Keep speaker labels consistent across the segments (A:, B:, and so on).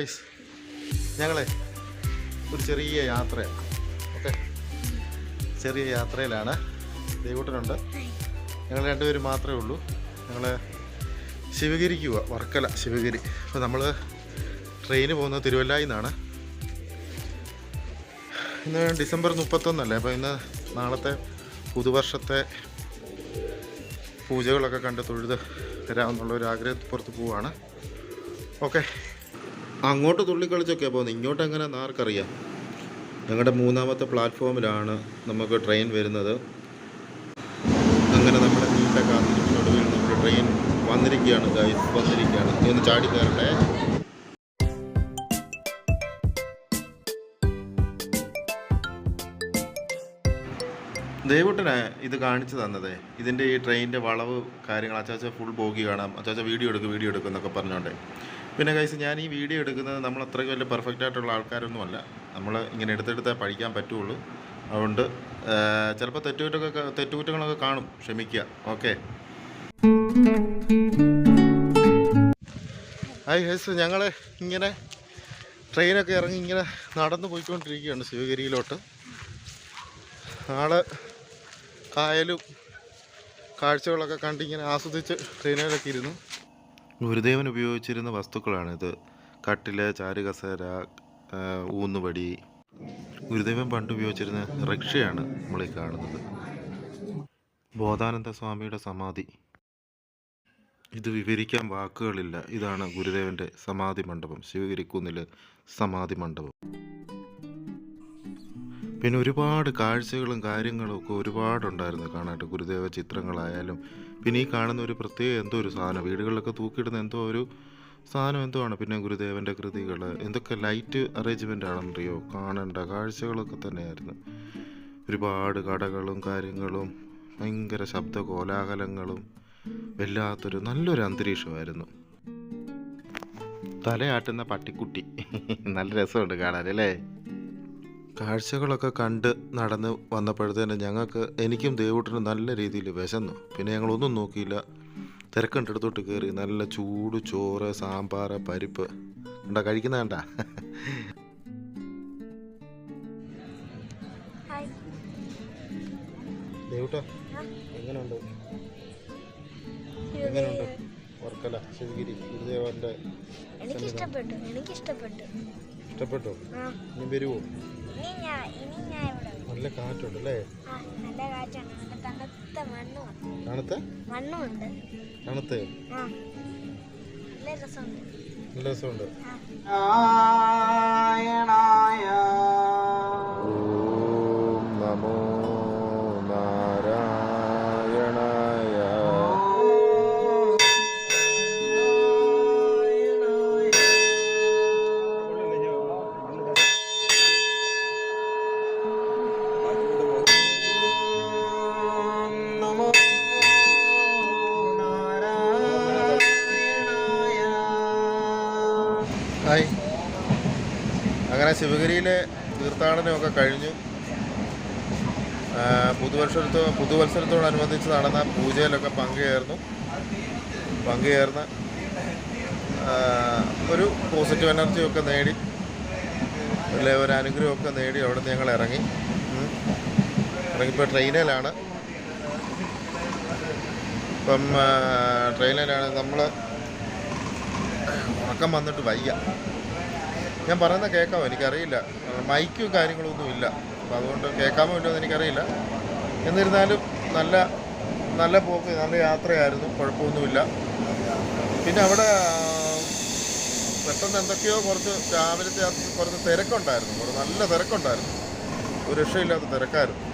A: Guys ഞങ്ങളെ ഒരു ചെറിയ യാത്രയാണ് ഓക്കെ. ചെറിയ യാത്രയിലാണ്. ദൈവട്ടനുണ്ട്. ഞങ്ങൾ രണ്ടുപേരും മാത്രമേ ഉള്ളൂ. ഞങ്ങൾ ശിവഗിരിക്ക് വർക്കല ശിവഗിരി. അപ്പോൾ നമ്മൾ ട്രെയിന് പോകുന്നത് തിരുവല്ലായിൽ നിന്നാണ്. ഇന്ന് ഡിസംബർ മുപ്പത്തൊന്നല്ലേ? അപ്പോൾ ഇന്ന് നാളത്തെ പുതുവർഷത്തെ പൂജകളൊക്കെ കണ്ട് തൊഴുത് വരാമെന്നുള്ള ഒരു പുറത്ത് പോവുകയാണ് ഓക്കെ. അങ്ങോട്ട് തുള്ളിക്കളിച്ചൊക്കെ പോകുന്നത് ഇങ്ങോട്ട് എങ്ങനെ ആർക്കറിയാം? ഞങ്ങളുടെ മൂന്നാമത്തെ പ്ലാറ്റ്ഫോമിലാണ് നമുക്ക് ട്രെയിൻ വരുന്നത്. അങ്ങനെ നമ്മുടെ നീണ്ട കാത്തിരിപ്പിനൊടുവിൽ നമ്മുടെ ട്രെയിൻ വന്നിരിക്കുകയാണ് ഗൈസ് വന്നിരിക്കുകയാണ്. ഇതൊന്ന് ചാടി കയറട്ടെ. ദയവട്ടനെ ഇത് കാണിച്ചു തന്നതേ. ഇതിന്റെ ഈ ട്രെയിനിന്റെ വളവ് കാര്യങ്ങൾ അച്ചാച്ച ഫുൾ ബോഗി കാണാം. അച്ചാച്ച വീഡിയോ എടുക്കും വീഡിയോ എടുക്കും എന്നൊക്കെ പറഞ്ഞോണ്ടേ. പിന്നെ കൈസ് ഞാൻ ഈ വീഡിയോ എടുക്കുന്നത് നമ്മൾ അത്രയ്ക്ക് വലിയ പെർഫെക്റ്റ് ആയിട്ടുള്ള ആൾക്കാരൊന്നുമല്ല. നമ്മൾ ഇങ്ങനെ എടുത്തെടുത്തേ പഠിക്കാൻ പറ്റുള്ളൂ. അതുകൊണ്ട് ചിലപ്പോൾ തെറ്റുകുറ്റൊക്കെ തെറ്റുകുറ്റങ്ങളൊക്കെ കാണും. ക്ഷമിക്കുക. ഓക്കെ ഹായ് ഹൈസ് ഞങ്ങൾ ഇങ്ങനെ ട്രെയിനൊക്കെ ഇറങ്ങി ഇങ്ങനെ നടന്നു പോയിക്കൊണ്ടിരിക്കുകയാണ് ശിവഗിരിയിലോട്ട് നാളെ കായലും കാഴ്ചകളൊക്കെ കണ്ടിങ്ങനെ ആസ്വദിച്ച് ട്രെയിനിലൊക്കെ ഇരുന്നു. ഗുരുദേവൻ ഉപയോഗിച്ചിരുന്ന വസ്തുക്കളാണിത്. കട്ടിൽ ചാരുകസേര ആ, ഊന്നുവടി ഗുരുദേവൻ പണ്ട് ഉപയോഗിച്ചിരുന്ന റിക്ഷയാണ് നമ്മളീ കാണുന്നത്. ബോധാനന്ദ സ്വാമിയുടെ സമാധി. ഇത് വിവരിക്കാൻ വാക്കുകളില്ല. ഇതാണ് ഗുരുദേവന്റെ സമാധി മണ്ഡപം. ശിവഗിരിക്കുന്നിലെ സമാധി മണ്ഡപം. പിന്നെ ഒരുപാട് കാഴ്ചകളും കാര്യങ്ങളും ഒക്കെ ഒരുപാടുണ്ടായിരുന്നു കാണാനായിട്ട്. ഗുരുദേവ ചിത്രങ്ങളായാലും പിന്നെ ഈ കാണുന്ന ഒരു പ്രത്യേക എന്തോ ഒരു സാധനം വീടുകളിലൊക്കെ തൂക്കിയിടുന്ന എന്തോ ഒരു സാധനം എന്തോ ആണ്. പിന്നെ ഗുരുദേവന്റെ കൃതികൾ എന്തൊക്കെ ലൈറ്റ് അറേഞ്ച്മെന്റ് ആണെന്നറിയോ കാണേണ്ട കാഴ്ചകളൊക്കെ തന്നെയായിരുന്നു. ഒരുപാട് കടകളും കാര്യങ്ങളും ഭയങ്കര ശബ്ദ കോലാഹലങ്ങളും വല്ലാത്തൊരു നല്ലൊരു അന്തരീക്ഷമായിരുന്നു. തലയാട്ടുന്ന പട്ടിക്കുട്ടി. നല്ല രസമുണ്ട് കാണാൻ അല്ലേ? കാഴ്ചകളൊക്കെ കണ്ട് നടന്ന് വന്നപ്പോഴത്തേനും ഞങ്ങൾക്ക് എനിക്കും ദേവൂട്ടിനും നല്ല രീതിയിൽ വിശന്നു. പിന്നെ ഞങ്ങളൊന്നും നോക്കിയില്ല. തിരക്കണ്ടടുത്തോട്ട് കയറി നല്ല ചൂട് ചോറ് സാമ്പാർ പരിപ്പ്. കണ്ടാ കഴിക്കുന്ന കണ്ട?
B: ഹായ്.
A: ദേവൂട്ട എങ്ങനെയുണ്ട് എങ്ങനെയുണ്ട് വർക്കല ശിവഗിരി ഗുരുദേവന്റെ
B: എനിക്ക് ഇഷ്ടപ്പെട്ടു എനിക്ക് ഇഷ്ടപ്പെട്ടു?
A: ഇനി വരുമോ നല്ല കാറ്റുണ്ട് അല്ലേ
B: ആ നല്ല കാറ്റാണ് നല്ല തണുത്ത
A: തണുത്ത?
B: നല്ല രസമുണ്ട്.
A: നല്ല ഹായ് അങ്ങനെ ശിവഗിരിയിലെ തീർത്ഥാടനമൊക്കെ കഴിഞ്ഞു. പുതുവത്സരത്തോ പുതുവത്സരത്തോടനുബന്ധിച്ച് നടന്ന പൂജയിലൊക്കെ പങ്കുചേർന്നു. പങ്കുചേർന്ന് ഒരു പോസിറ്റീവ് എനർജിയൊക്കെ നേടി. അല്ലെ ഒരു അനുഗ്രഹമൊക്കെ നേടി അവിടെ ഞങ്ങൾ ഇറങ്ങി. ഇറങ്ങിപ്പോൾ ട്രെയിനിലാണ്. ഇപ്പം ട്രെയിനിലാണ് നമ്മൾ ഉറക്കം വന്നിട്ട് വയ്യ. ഞാൻ പറയുന്ന കേൾക്കാമോ എനിക്കറിയില്ല. മൈക്കും കാര്യങ്ങളൊന്നും ഇല്ല. അപ്പം അതുകൊണ്ട് കേൾക്കാമോ ഇല്ലയോ എന്ന് എനിക്കറിയില്ല. എന്നിരുന്നാലും നല്ല നല്ല പോക്ക് നല്ല യാത്രയായിരുന്നു. കുഴപ്പമൊന്നുമില്ല. പിന്നെ അവിടെ പെട്ടെന്ന് എന്തൊക്കെയോ കുറച്ച് രാവിലത്തെ കുറച്ച് തിരക്കുണ്ടായിരുന്നു. കുറച്ച് നല്ല തിരക്കുണ്ടായിരുന്നു. ഒരു രക്ഷയില്ലാത്ത തിരക്കായിരുന്നു.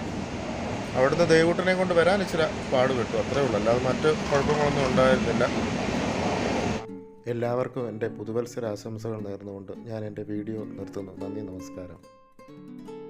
A: അവിടുന്ന് ദേവൂട്ടനെ കൊണ്ട് വരാൻ ഇച്ചിരി പാടുപെട്ടു അത്രേ ഉള്ളൂ. അല്ലാതെ മറ്റ് കുഴപ്പങ്ങളൊന്നും ഉണ്ടായിരുന്നില്ല. എല്ലാവർക്കും എന്റെ പുതുവത്സര ആശംസകൾ നേർന്നുകൊണ്ട് ഞാൻ എന്റെ വീഡിയോ നിർത്തുന്നു. നന്ദി നമസ്കാരം.